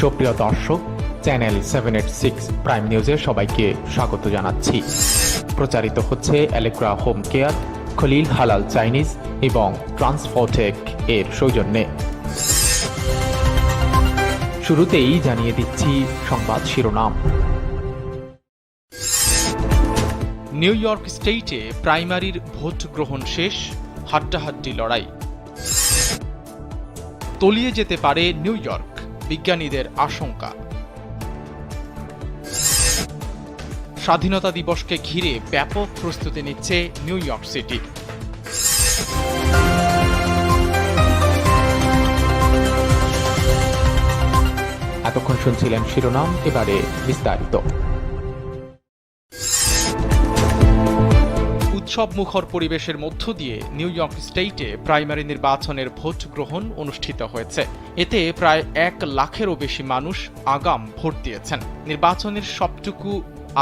সুপ্রিয় দর্শক, channel seven eight six prime নিউজে সবাইকে স্বাগত জানাচ্ছি। প্রচারিত হচ্ছে অ্যালেক্রা হোম কেয়ার খলিল হালাল চাইনিজ এবং ট্রান্সফোটেক এর সৌজন্যে। শুরুতেই জানিয়ে দিচ্ছি সংবাদ শিরোনাম। নিউ ইয়র্ক স্টেটে প্রাইমারির ভোট গ্রহণ শেষ, হাড্ডাহাড্ডি লড়াই। তলিয়ে যেতে পারে নিউ ইয়র্ক। বিজ্ঞানীদের আশঙ্কা। স্বাধীনতা দিবসকে ঘিরে ব্যাপক প্রস্তুতি নিচ্ছে নিউ ইয়র্ক সিটি। এতক্ষণ শুনছিলেন শিরোনাম, এবারে বিস্তারিত। উৎসব মুখর পরিবেশের মধ্য দিয়ে নিউ ইয়র্ক স্টেটে প্রাইমারি নির্বাচনের ভোট গ্রহণ অনুষ্ঠিত হয়েছে। এতে প্রায় এক লাখেরও বেশি মানুষ আগাম ভোট দিয়েছেন। নির্বাচনের সবটুকু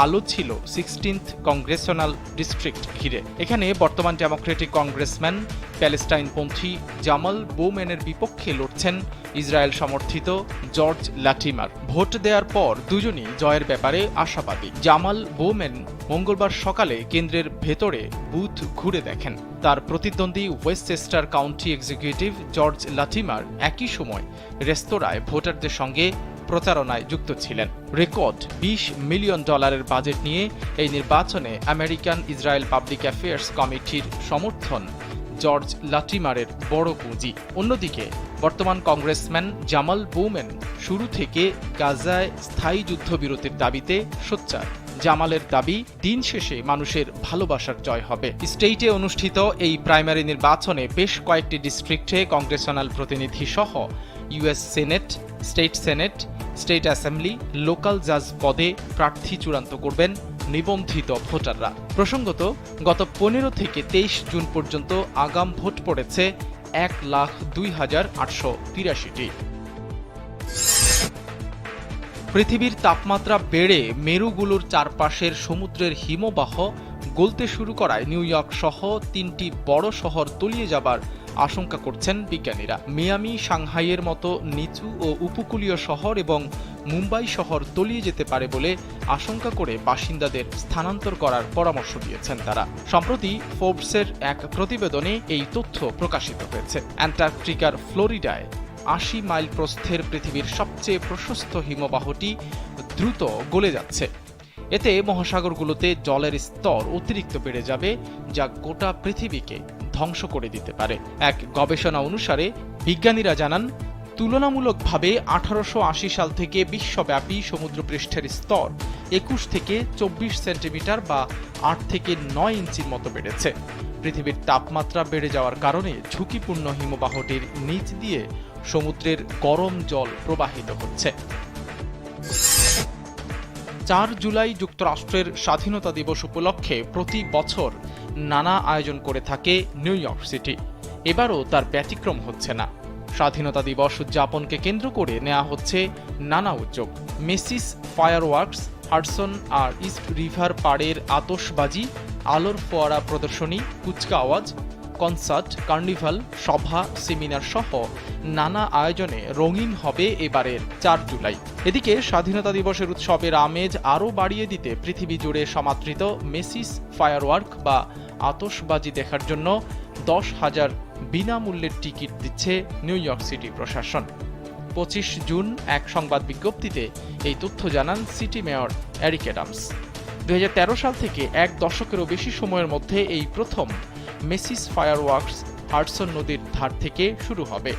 আলো ছিল সিক্সটিন্থ কংগ্রেসনাল ডিস্ট্রিক্ট ঘিরে। এখানে বর্তমান ডেমোক্রেটিক কংগ্রেসম্যান, প্যালেস্টাইনপন্থী জামাল বোম্যানের বিপক্ষে লড়ছেন ইসরায়েল সমর্থিত জর্জ ল্যাটিমার ভোট দেওয়ার পর দুজনই জয়ের ব্যাপারে আশাবাদী। জামাল বোমেন মঙ্গলবার সকালে কেন্দ্রের ভেতরে বুথ ঘুরে দেখেন। তার প্রতিদ্বন্দ্বী Westchester county executive George Latimer একই সময় রেস্তোরাঁয় ভোটারদের সঙ্গে প্রচারণায় যুক্ত ছিলেন। রেকর্ড বিশ মিলিয়ন ডলারের বাজেট নিয়ে এই নির্বাচনে আমেরিকান ইসরায়েল পাবলিক অ্যাফেয়ার্স কমিটির সমর্থন জর্জ লাটিমারের বড় পুঁজি। অন্যদিকে, বর্তমান কংগ্রেসম্যান জামাল বৌমেন শুরু থেকে গাজায় স্থায়ী যুদ্ধবিরতির দাবিতে সোচ্চার। জামালের দাবি, দিন শেষে মানুষের ভালোবাসার জয় হবে। স্টেটে অনুষ্ঠিত এই প্রাইমারি নির্বাচনে বেশ কয়েকটি ডিস্ট্রিক্টে কংগ্রেসনাল প্রতিনিধি সহ US senate, state senate, state assembly, local জাজ পদে প্রার্থী চূড়ান্ত করবেন নিবন্ধিত ভোটাররা। প্রসঙ্গত, গত পনেরো থেকে তেইশ জুন পর্যন্ত আগাম ভোট পড়েছে এক লাখ দুই হাজার আটশো তিরাশিটি। পৃথিবীর তাপমাত্রা বেড়ে মেরুগুলোর চারপাশের সমুদ্রের হিমবাহ গলতে শুরু করায় নিউ ইয়র্ক সহ তিনটি বড় শহর তলিয়ে যাবার আশঙ্কা করছেন বিজ্ঞানীরা। মিয়ামি, সাংহাইয়ের মতো নিচু ও উপকূলীয় শহর এবং মুম্বাই শহর তলিয়ে যেতে পারে বলে আশঙ্কা করে বাসিন্দাদের স্থানান্তর করার পরামর্শ দিয়েছেন তারা। সম্প্রতি ফোর্বসের এক প্রতিবেদনে এই তথ্য প্রকাশিত হয়েছে। অ্যান্টার্কটিকার ফ্লোরিডায় আশি মাইল প্রস্থের পৃথিবীর সবচেয়ে প্রশস্ত হিমবাহটি দ্রুত গলে যাচ্ছে। এতে মহাসাগরগুলোতে জলের স্তর অতিরিক্ত বেড়ে যাবে, যা গোটা পৃথিবীকে ধ্বংস করে দিতে পারে। এক গবেষণা অনুসারে বিজ্ঞানীরা জানান, তুলনামূলকভাবে আঠারোশো আশি সাল থেকে বিশ্বব্যাপী সমুদ্রপৃষ্ঠের স্তর একুশ থেকে চব্বিশ সেন্টিমিটার বা আট থেকে নয় ইঞ্চির মতো বেড়েছে। পৃথিবীর তাপমাত্রা বেড়ে যাওয়ার কারণে ঝুঁকিপূর্ণ হিমবাহটির নিচ দিয়ে সমুদ্রের গরম জল প্রবাহিত হচ্ছে। চার জুলাই যুক্তরাষ্ট্রের স্বাধীনতা দিবস উপলক্ষে প্রতি বছর নানা আয়োজন করে থাকে নিউ ইয়র্ক সিটি। এবারও তার ব্যতিক্রম হচ্ছে না। স্বাধীনতা দিবস উদযাপনকে কেন্দ্র করে নেওয়া হচ্ছে নানা উদ্যোগ। মেসিস ফায়ার ওয়ার্কস হারসন আর ইস্ট রিভার পাড়ের আতসবাজি আলোর ফোয়ারা প্রদর্শনী কুচকাওয়াজ কনসার্ট, কার্নিভাল, সভা, সেমিনার সহ নানা আয়োজনে রঙিন হবে এবারের চার জুলাই। এদিকে স্বাধীনতা দিবসের উৎসবের আমেজ আরও বাড়িয়ে দিতে পৃথিবী জুড়ে সমাদৃত মেসিস ফায়ারওয়ার্ক বা আতশবাজি দেখার জন্য দশ হাজার বিনামূল্যের টিকিট দিচ্ছে নিউ ইয়র্ক সিটি প্রশাসন। পঁচিশ জুন এক সংবাদ বিজ্ঞপ্তিতে এই তথ্য জানান সিটি মেয়র এরিক অ্যাডামস। দুই সাল থেকে এক দশকেরও বেশি সময়ের মধ্যে এই প্রথম মেসিস ফায়ারওয়ার্কস হাডসন নদীর ধার থেকে শুরু হবে।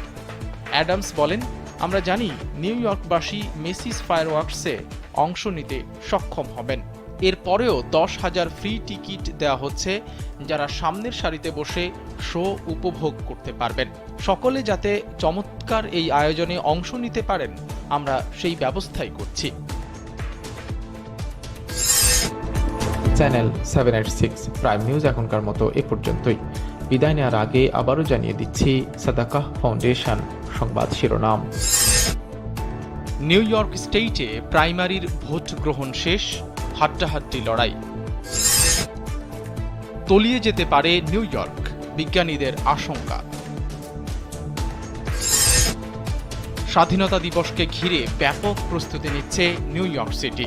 অ্যাডামস বলেন, আমরা জানি নিউ ইয়র্কবাসী মেসিস ফায়ারওয়ার্কসে অংশ নিতে সক্ষম হবেন। এরপরেও দশ হাজার ফ্রি টিকিট দেওয়া হচ্ছে, যারা সামনের সারিতে বসে শো উপভোগ করতে পারবেন। সকলে যাতে চমৎকার এই আয়োজনে অংশ নিতে পারেন, আমরা সেই ব্যবস্থাই করছি। Channel seven eight six prime news এখনকার মতো এ পর্যন্তই। বিদায় নেওয়ার আগে আবারও জানিয়ে দিচ্ছি সাদাকাহ ফাউন্ডেশন সংবাদ শিরোনাম। নিউ ইয়র্ক স্টেটে প্রাইমারির ভোট গ্রহণ শেষ, হাড্ডাহাড্ডি লড়াই। তলিয়ে যেতে পারে নিউ ইয়র্ক, বিজ্ঞানীদের আশঙ্কা। স্বাধীনতা দিবসকে ঘিরে ব্যাপক প্রস্তুতি নিচ্ছে নিউ ইয়র্ক সিটি।